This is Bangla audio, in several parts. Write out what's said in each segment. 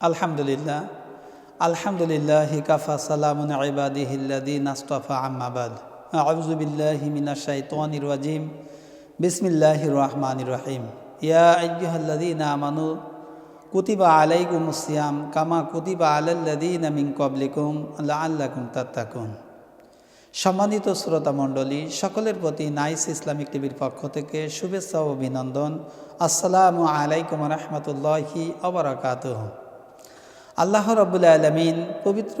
আলহামদুলিল্লাহ। আলহামদুলিল্লাহ কাফা সালামুন ইবাদিহিল্লাদিন আস্তফা আম্মাবাদ আউযু বিল্লাহি মিনাশ শাইতানির রাজিম। বিসমিল্লাহির রহমানির রহিম। ইয়া আইয়ুহাল্লাযীনা আমানু, কুতিবা আলাইকুমুস সিয়াম কামা কুতিবা আলাল্লাযীনা মিন ক্বাবলিকুম লাআল্লাকুম তাত্তাকুন। সম্মানিত শ্রোতা মণ্ডলী, সকলের প্রতি নাইস ইসলামিক টিভির পক্ষ থেকে শুভেচ্ছা ও অভিনন্দন। আসসালামু আলাইকুম রহমতুল্লাহি অবরাকাতুহ আল্লাহ রবুল্লা আলমিন পবিত্র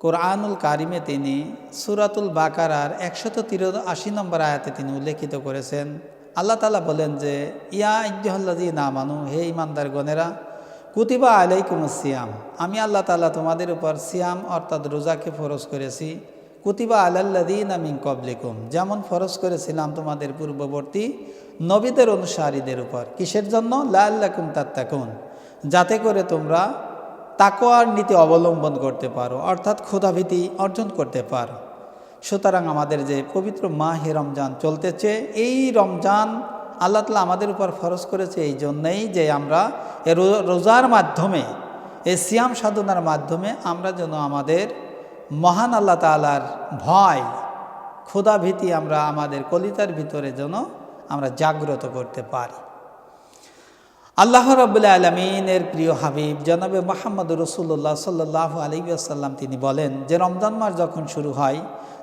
কোরআনুল কারিমে তিনি সুরাতুল বাকারার একশত তির আশি নম্বর আয়াতে তিনি উল্লেখিত করেছেন। আল্লাহ তালা বলেন যে, ইয়া ইজ্জহল্লাজি না মানু হে ইমানদার গনেরা কুতিবা আলাইকুম সিয়াম। আমি আল্লাহ তালা তোমাদের উপর সিয়াম অর্থাৎ রোজাকে ফরজ করেছি। কুতিবা আলাল্লাদিন আমিন কবলিকুম যেমন ফরজ করেছিলাম তোমাদের পূর্ববর্তী নবীদের অনুসারীদের উপর। কিসের জন্য? লাল্লাকুম তাত্তাকুন। যাতে করে তোমরা তাকোয়ার নীতি অবলম্বন করতে পারো, অর্থাৎ ক্ষুধাভীতি অর্জন করতে পারো। সুতরাং আমাদের যে পবিত্র মাহে রমজান চলতেছে, এই রমজান আল্লাহ তালা আমাদের উপর ফরজ করেছে এই জন্যেই যে আমরা এ রোজার মাধ্যমে এই সিয়াম সাধনার মাধ্যমে আমরা যেন আমাদের মহান আল্লাহ তালার ভয়, ক্ষুধাভীতি আমরা আমাদের কলিতার ভিতরে যেন আমরা জাগ্রত করতে পারি। আল্লাহ রবুল্লা আলমিনের প্রিয় হাবিব জনাবে মোহাম্মদ রসুল্লাহ সাল্লাহ আলী আসাল্লাম তিনি বলেন, যে রমজান মাস যখন শুরু হয়,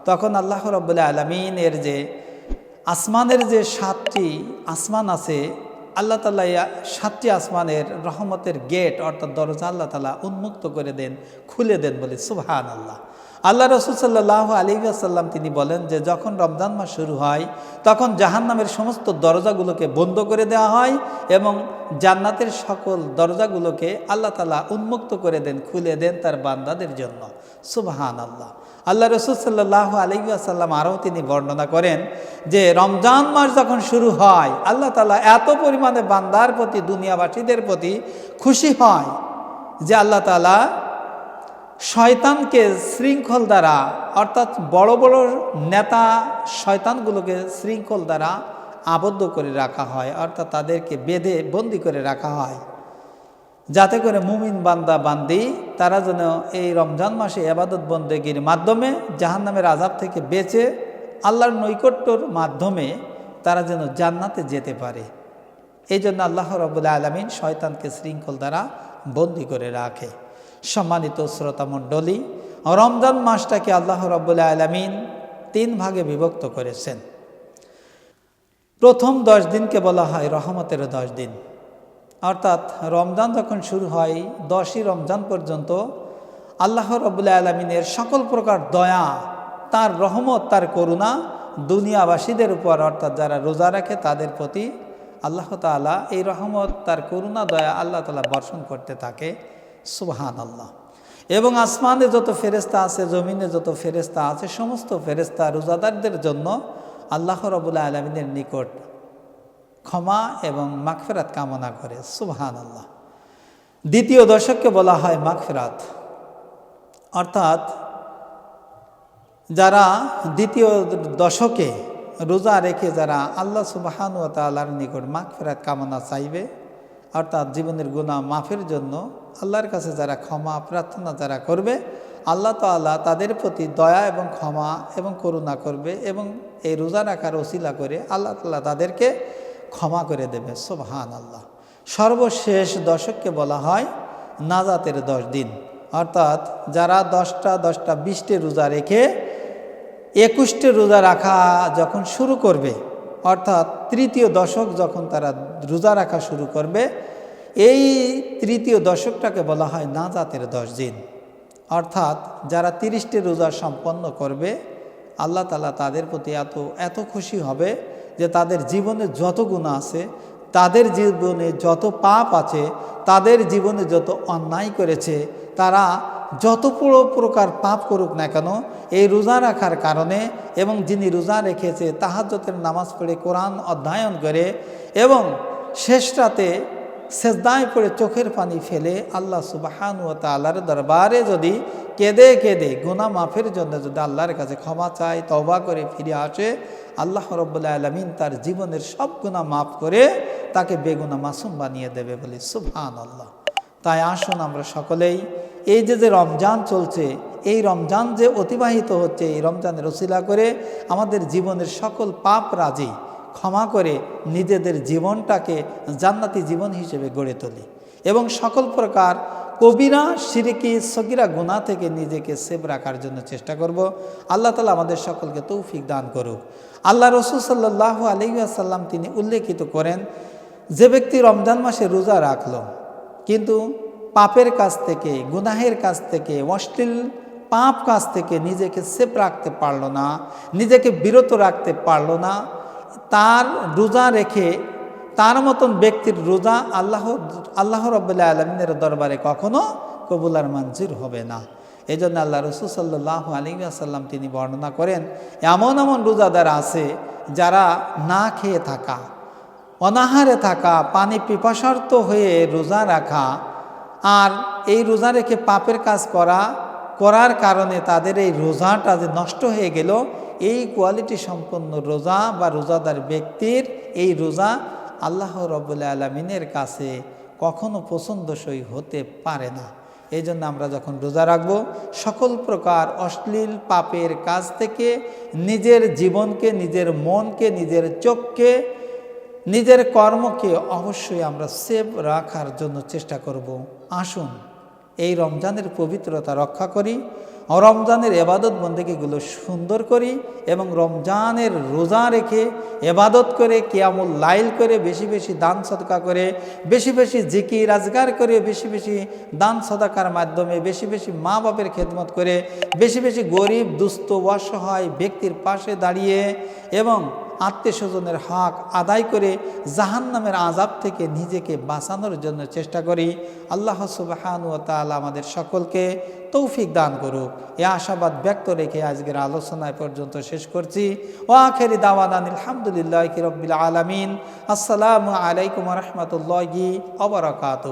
তখন আল্লাহ রবুল্লা আলমিনের যে আসমানের যে সাতটি আসমান আছে, আল্লাহ তালা সাতটি আসমানের রহমতের গেট অর্থাৎ দরজা আল্লাহ তালা উন্মুক্ত করে দেন, খুলে দেন বলে সুবহান আল্লাহ আল্লাহ রসুল সাল্লাহ আলী আসাল্লাম তিনি বলেন যে যখন রমজান মাস শুরু হয়, তখন জাহান্নামের সমস্ত দরজাগুলোকে বন্ধ করে দেওয়া হয় এবং জান্নাতের সকল দরজাগুলোকে আল্লাহ তালা উন্মুক্ত করে দেন, খুলে দেন তার বান্দাদের জন্য। সুবহান আল্লাহ আল্লাহ রসুল সাল্লাহ আলী আসাল্লাম আরও তিনি বর্ণনা করেন যে রমজান মাস যখন শুরু হয়, আল্লাহ তালা এত পরিমাণে বান্দার প্রতি, দুনিয়াবাসীদের প্রতি খুশি হয় যে আল্লাহ তালা শয়তানকে শৃঙ্খল দ্বারা, অর্থাৎ বড় বড় নেতা শয়তানগুলোকে শৃঙ্খল দ্বারা আবদ্ধ করে রাখা হয়, অর্থাৎ তাদেরকে বেঁধে বন্দি করে রাখা হয়। যাতে করে মুমিন বান্দা বান্দি, তারা যেন এই রমজান মাসে আবাদত বন্দেগীর মাধ্যমে জাহান্নামের আজাব থেকে বেঁচে আল্লাহর নৈকট্যর মাধ্যমে তারা যেন জান্নাতে যেতে পারে। এই জন্য আল্লাহ রবুল্লা আলমিন শয়তানকে শৃঙ্খল দ্বারা বন্দি করে রাখে। সম্মানিত শ্রোতা মণ্ডলী রমজান মাসটাকে আল্লাহ রব্বুল্লাহ আলমিন তিন ভাগে বিভক্ত করেছেন। প্রথম দশ দিনকে বলা হয় রহমতের দশ দিন। অর্থাৎ রমজান যখন শুরু হয়, দশই রমজান পর্যন্ত আল্লাহ রবুল্লাহ আলমিনের সকল প্রকার দয়া, তার রহমত, তার করুণা দুনিয়াবাসীদের উপর, অর্থাৎ যারা রোজা রাখে তাদের প্রতি আল্লাহ তালা এই রহমত, তার করুণা, দয়া আল্লাহ তালা বর্ষণ করতে থাকে। সুবহান আল্লাহ এবং আসমানে যত ফেরেস্তা আছে, জমিনে যত ফেরেস্তা আছে, সমস্ত ফেরেস্তা রোজাদারদের জন্য আল্লাহ রবুল্লাহ আলমিনের নিকট ক্ষমা এবং মাগফেরাত কামনা করে সুবহান আল্লাহ দ্বিতীয় দশককে বলা হয় মাগফেরাত। অর্থাৎ যারা দ্বিতীয় দশকে রোজা রেখে যারা আল্লাহ সুবাহান ও তাল্লাহর নিকট মাগফেরাত কামনা চাইবে অর্থাৎ জীবনের গুণা মাফের জন্য আল্লাহর কাছে যারা ক্ষমা, প্রার্থনা যারা করবে, আল্লাহ তাল্লাহ তাদের প্রতি দয়া এবং ক্ষমা এবং করুণা করবে এবং এই রোজা রাখার ওসিলা করে আল্লাহ তাল্লাহ তাদেরকে ক্ষমা করে দেবে। সোবহান আল্লাহ সর্বশেষ দশককে বলা হয় নাজাতের দশ দিন। অর্থাৎ যারা দশটা দশটা, বিশটি রোজা রেখে একুশটি রোজা রাখা যখন শুরু করবে অর্থাৎ তৃতীয় দশক যখন তারা রোজা রাখা শুরু করবে, এই তৃতীয় দশকটাকে বলা হয় নাজাতের দশ দিন। অর্থাৎ যারা তিরিশটি রোজা সম্পন্ন করবে, আল্লাহ তালা তাদের প্রতি এত এত খুশি হবে যে তাদের জীবনে যত গুণা আছে, তাদের জীবনে যত পাপ আছে, তাদের জীবনে যত অন্যায় করেছে, তারা যত পুরো প্রকার পাপ করুক না কেন, এই রোজা রাখার কারণে এবং যিনি রোজা রেখেছে তাহাজ্যতের নামাজ পড়ে, কোরআন অধ্যয়ন করে এবং শেষ সেজদায় পড়ে চোখের পানি ফেলে আল্লাহ সুবাহান ও দরবারে যদি কেঁদে কেঁদে গুনা মাফের জন্য যদি আল্লাহর কাছে ক্ষমা চায় তবা করে ফিরে আসে, আল্লাহ রব্বুল্লাহ আলমিন তার জীবনের সব গুণা মাফ করে তাকে বেগুনা মাসুম বানিয়ে দেবে বলে সুবহান আল্লাহ তাই আসুন আমরা সকলেই এই যে যে রমজান চলছে, এই রমজান যে অতিবাহিত হচ্ছে, এই রমজানের রসিলা করে আমাদের জীবনের সকল পাপ রাজি, ক্ষমা করে নিজেদের জীবনটাকে জান্নাতি জীবন হিসেবে গড়ে তুলি। এবং সকল প্রকার কবিরা, সিরিকি, সগিরা গুণা থেকে নিজেকে সেভ রাখার জন্য চেষ্টা করব। আল্লাহ তালা আমাদের সকলকে তৌফিক দান করুক। আল্লাহ রসুল সাল্লাহ আলহিহাসাল্লাম তিনি উল্লেখিত করেন, যে ব্যক্তি রমজান মাসে রোজা রাখল, কিন্তু পাপের কাছ থেকে, গুনাহের কাছ থেকে, অশ্লীল পাপ কাছ থেকে নিজেকে সেফ রাখতে পারল না, নিজেকে বিরত রাখতে পারল না। তার রোজা রেখে, তার মতন ব্যক্তির রোজা আল্লাহ আল্লাহ রব্বুল্লাহ আলমিনের দরবারে কখনো কবুলার মঞ্জুর হবে না। এই জন্য আল্লাহ রসুল সাল্লাহ আসাল্লাম তিনি বর্ণনা করেন, এমন এমন রোজাদার আছে যারা না খেয়ে থাকা, অনাহারে থাকা, পানি পিপাসার্ত হয়ে রোজা রাখা আর এই রোজা রেখে পাপের কাজ করা, করার কারণে তাদের এই রোজাটা যে নষ্ট হয়ে গেল, এই কোয়ালিটি সম্পন্ন রোজা বা রোজাদার ব্যক্তির এই রোজা আল্লাহ রব্বুল্লা আলমিনের কাছে কখনো পছন্দসই হতে পারে না। এই জন্য আমরা যখন রোজা রাখব, সকল প্রকার অশ্লীল পাপের কাজ থেকে নিজের জীবনকে, নিজের মনকে, নিজের চোখকে নিজের কর্মকে অবশ্যই আমরা সেভ রাখার জন্য চেষ্টা করব। আসুন, এই রমজানের পবিত্রতা রক্ষা করি, রমজানের এবাদত বন্দেগীগুলো সুন্দর করি এবং রমজানের রোজা রেখে এবাদত করে, কেয়ামুল লাইল করে, বেশি বেশি দান সদকা করে, বেশি বেশি জিকি রাজগার করে, বেশি বেশি দান সদাকার মাধ্যমে, বেশি বেশি মা বাপের খেদমত করে, বেশি বেশি গরিব, দুস্থ, অসহায় ব্যক্তির পাশে দাঁড়িয়ে এবং আত্মীয় স্বজনের হক আদায় করে জাহান্নামের আজাব থেকে নিজেকে বাঁচানোর জন্য চেষ্টা করি। আল্লাহ সুবাহান আমাদের সকলকে তৌফিক দান করুক। এ আশাবাদ ব্যক্ত রেখে আজকের আলোচনায় পর্যন্ত শেষ করছি। ও আখেরি দাওয়ান আলহামদুলিল্লাহ রবিল আলমিন। আসসালামু আলাইকুম রহমতুল্লাহি অবরাকাত